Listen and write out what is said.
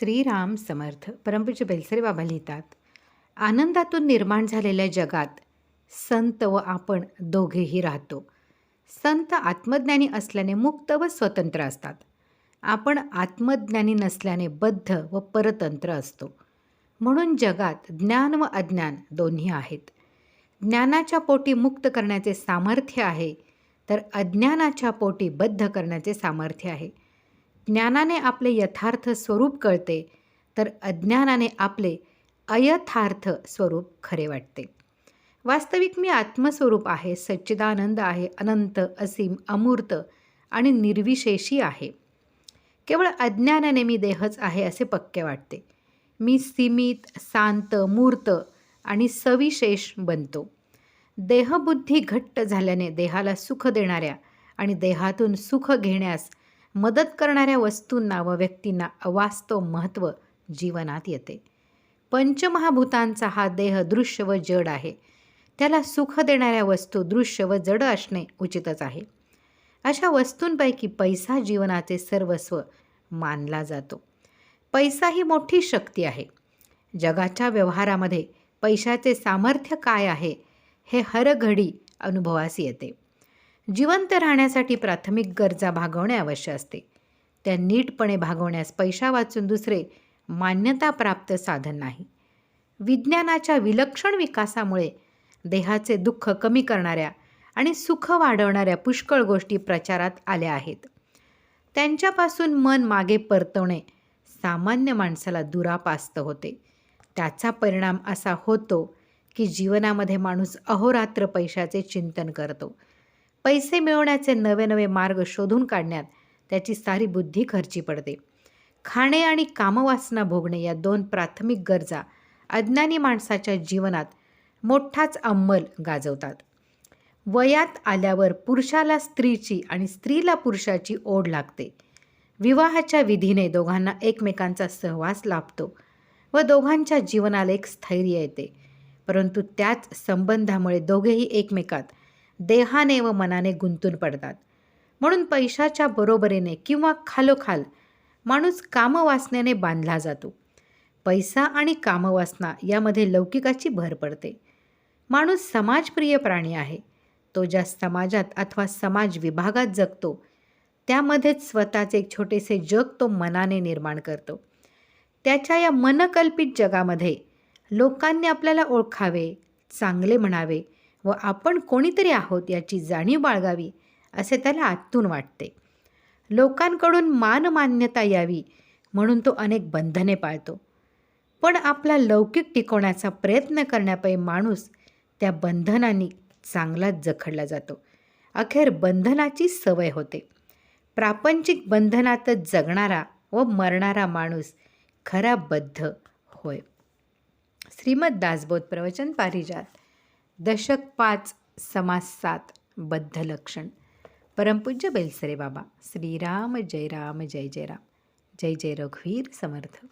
श्रीराम समर्थ परमपूज्य बेलसरे बाबा लिहितात आनंदातून निर्माण झालेल्या जगात संत व आपण दोघेही राहतो. संत आत्मज्ञानी असल्याने मुक्त व स्वतंत्र असतात. आपण आत्मज्ञानी नसल्याने बद्ध व परतंत्र असतो. म्हणून जगात ज्ञान व अज्ञान दोन्ही आहेत. ज्ञानाच्या पोटी मुक्त करण्याचे सामर्थ्य आहे तर अज्ञानाच्या पोटी बद्ध करण्याचे सामर्थ्य आहे. ज्ञानाने आपले यथार्थ स्वरूप कळते तर अज्ञानाने आपले अयथार्थ स्वरूप खरे वाटते. वास्तविक मी आत्मस्वरूप आहे सच्चिदानंद आहे अनंत असीम अमूर्त आणि निर्विशेषी आहे. केवळ अज्ञानाने मी देहच आहे असे पक्के वाटते. मी सीमित शांत मूर्त आणि सविशेष बनतो. देहबुद्धी घट्ट झाल्याने देहाला सुख देणाऱ्या आणि देहातून सुख घेण्यास मदत करणाऱ्या वस्तूंना व व्यक्तींना अवास्तव महत्त्व जीवनात येते. पंचमहाभूतांचा हा देह दृश्य व जड आहे. त्याला सुख देणाऱ्या वस्तू दृश्य व जड असणे उचितच आहे. अशा वस्तूंपैकी पैसा जीवनाचे सर्वस्व मानला जातो. पैसा ही मोठी शक्ती आहे. जगाच्या व्यवहारामध्ये पैशाचे सामर्थ्य काय आहे हे हरघडी अनुभवास येते. जिवंत राहण्यासाठी प्राथमिक गरजा भागवणे अवश्य असते. त्या नीटपणे भागवण्यास पैसा वाचून दुसरे मान्यताप्राप्त साधन नाही. विज्ञानाच्या विलक्षण विकासामुळे देहाचे दुःख कमी करणाऱ्या आणि सुख वाढवणाऱ्या पुष्कळ गोष्टी प्रचारात आल्या आहेत. त्यांच्यापासून मन मागे परतवणे सामान्य माणसाला दुरापास्त होते. त्याचा परिणाम असा होतो की जीवनामध्ये माणूस अहोरात्र पैशाचे चिंतन करतो. पैसे मिळवण्याचे नवे नवे मार्ग शोधून काढण्यात त्याची सारी बुद्धी खर्ची पडते. खाणे आणि कामवासना भोगणे या दोन प्राथमिक गरजा अज्ञानी माणसाच्या जीवनात मोठाच अंमल गाजवतात. वयात आल्यावर पुरुषाला स्त्रीची आणि स्त्रीला पुरुषाची ओढ लागते. विवाहाच्या विधीने दोघांना एकमेकांचा सहवास लाभतो व दोघांच्या जीवनाला एक स्थैर्य येते. परंतु त्याच संबंधामुळे दोघेही एकमेकात देहाने व मनाने गुंतून पडतात. म्हणून पैशाच्या बरोबरीने किंवा खालोखाल माणूस कामवासनेने बांधला जातो. पैसा आणि कामवासना यामध्ये लौकिकाची भर पडते. माणूस समाजप्रिय प्राणी आहे. तो ज्या समाजात अथवा समाज विभागात जगतो त्यामध्येच स्वतःचे एक छोटेसे जग तो मनाने निर्माण करतो. त्याच्या या मनकल्पित जगामध्ये लोकांनी आपल्याला ओळखावे चांगले म्हणावे व आपण कोणीतरी आहोत याची जाणीव बाळगावी असे त्याला आतून वाटते. लोकांकडून मानमान्यता यावी म्हणून तो अनेक बंधने पाळतो. पण आपला लौकिक टिकवण्याचा प्रयत्न करण्यापायी माणूस त्या बंधनांनी चांगलाच जखडला जातो. अखेर बंधनाची सवय होते. प्रापंचिक बंधनातच जगणारा व मरणारा माणूस खरा बद्ध होय. श्रीमद दासबोध प्रवचन पारिजात. दशक पाच समास सात बद्ध लक्षण. परमपूज्य बेलसरे बाबा. श्रीराम जय राम जय जय राम. जय जय रघुवीर समर्थ.